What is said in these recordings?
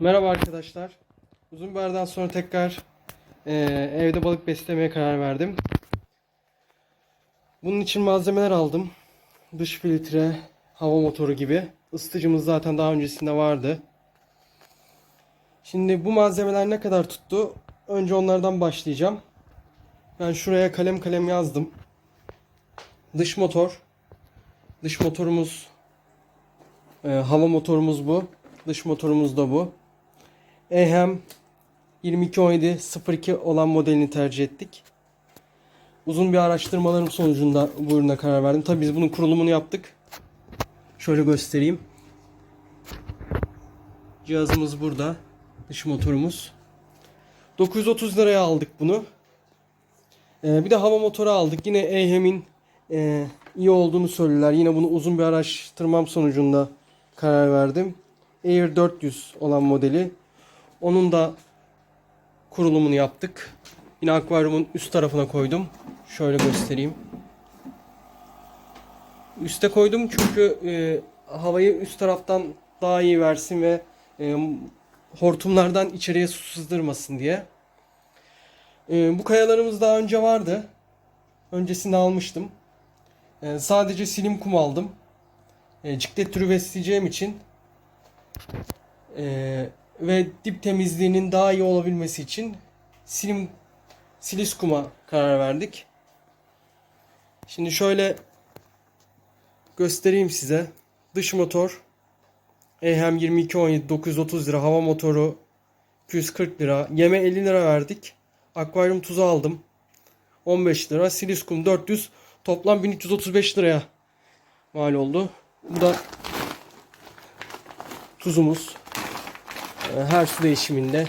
Merhaba arkadaşlar. Uzun bir aradan sonra tekrar eee, evde balık beslemeye karar verdim. Bunun için malzemeler aldım. Dış filtre, hava motoru gibi. Isıtıcımız zaten daha öncesinde vardı. Şimdi bu malzemeler ne kadar tuttu? Önce onlardan başlayacağım. Ben şuraya kalem kalem yazdım. Dış motor. Dış motorumuz eee, hava motorumuz bu. Dış motorumuz da bu. Ehem 2217 02 olan modelini tercih ettik. Uzun bir araştırmalarım sonucunda bu ürüne karar verdim. Tabii biz bunun kurulumunu yaptık. Şöyle göstereyim. Cihazımız burada. Dış motorumuz. 930 liraya aldık bunu. Ee, bir de hava motoru aldık. Yine Ehem'in e, iyi olduğunu söylüyorlar. Yine bunu uzun bir araştırmam sonucunda karar verdim. Air 400 olan modeli. Onun da kurulumunu yaptık. Yine akvaryumun üst tarafına koydum. Şöyle göstereyim. Üste koydum çünkü e, havayı üst taraftan daha iyi versin ve e, hortumlardan içeriye su sızdırmasın diye. E, bu kayalarımız daha önce vardı. Öncesinde almıştım. E, sadece silim kum aldım. E, ciklet türü besleyeceğim için e, ve dip temizliğinin daha iyi olabilmesi için silim silis kuma karar verdik. Şimdi şöyle göstereyim size. Dış motor Ehem 2217 930 lira, hava motoru 240 lira, yeme 50 lira verdik. Akvaryum tuzu aldım. 15 lira, siliskum 400, toplam 1335 liraya mal oldu. Bu da tuzumuz. Ee, Her su değişiminde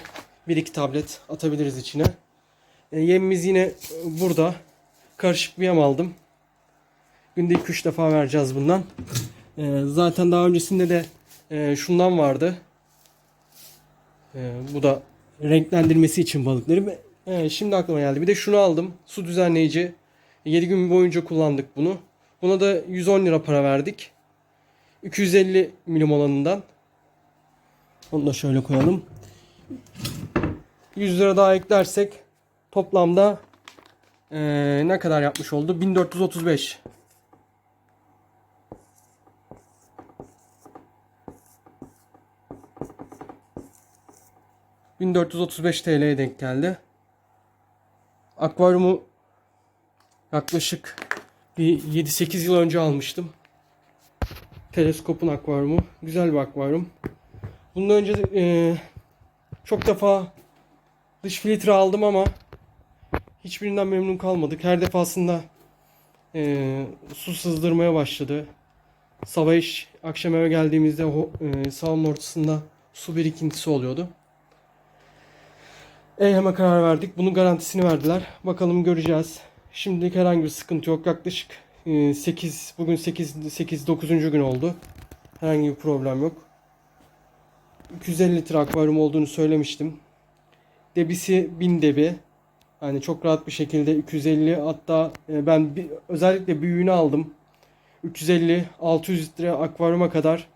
1-2 tablet atabiliriz içine. Ee, Yemimiz yine e, burada. Karışık bir yem aldım. Günde 2-3 defa vereceğiz bundan. Ee, Zaten daha öncesinde de e, şundan vardı. Bu da renklendirmesi için balıkları. Şimdi aklıma geldi. Bir de şunu aldım. Su düzenleyici. 7 gün boyunca kullandık bunu. Buna da 110 lira para verdik. 250 milim olanından. Onu da şöyle koyalım. 100 lira daha eklersek toplamda eee, ne kadar yapmış oldu? 1435. ...1435 TL'ye denk geldi. Akvaryumu yaklaşık bir 7-8 yıl önce almıştım. Teleskopun akvaryumu. Güzel bir akvaryum. Bundan önce e, çok defa dış filtre aldım ama hiçbirinden memnun kalmadık. Her defasında e, su sızdırmaya başladı. Sabah iş, akşam eve geldiğimizde e, salonun ortasında su birikintisi oluyordu. E hemen karar verdik. Bunun garantisini verdiler. Bakalım göreceğiz. Şimdilik herhangi bir sıkıntı yok. Yaklaşık 8 bugün 8 8 9. gün oldu. Herhangi bir problem yok. 250 litre akvaryum olduğunu söylemiştim. Debisi 1000 debi. Yani çok rahat bir şekilde 250 hatta e, ben bir, özellikle büyüğünü aldım. 350 600 litre akvaryuma kadar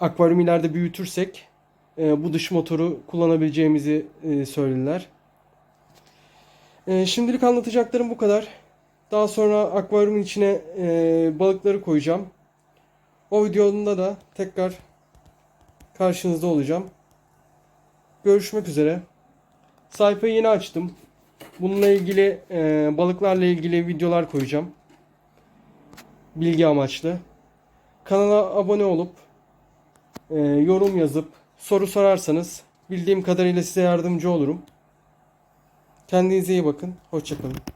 akvaryum ileride büyütürsek e, bu dış motoru kullanabileceğimizi e, söylediler. Şimdilik anlatacaklarım bu kadar. Daha sonra akvaryumun içine balıkları koyacağım. O videonda da tekrar karşınızda olacağım. Görüşmek üzere. Sayfayı yeni açtım. Bununla ilgili e, balıklarla ilgili videolar koyacağım. Bilgi amaçlı. Kanala abone olup e, yorum yazıp soru sorarsanız bildiğim kadarıyla size yardımcı olurum. Kendinize iyi bakın. Hoşçakalın.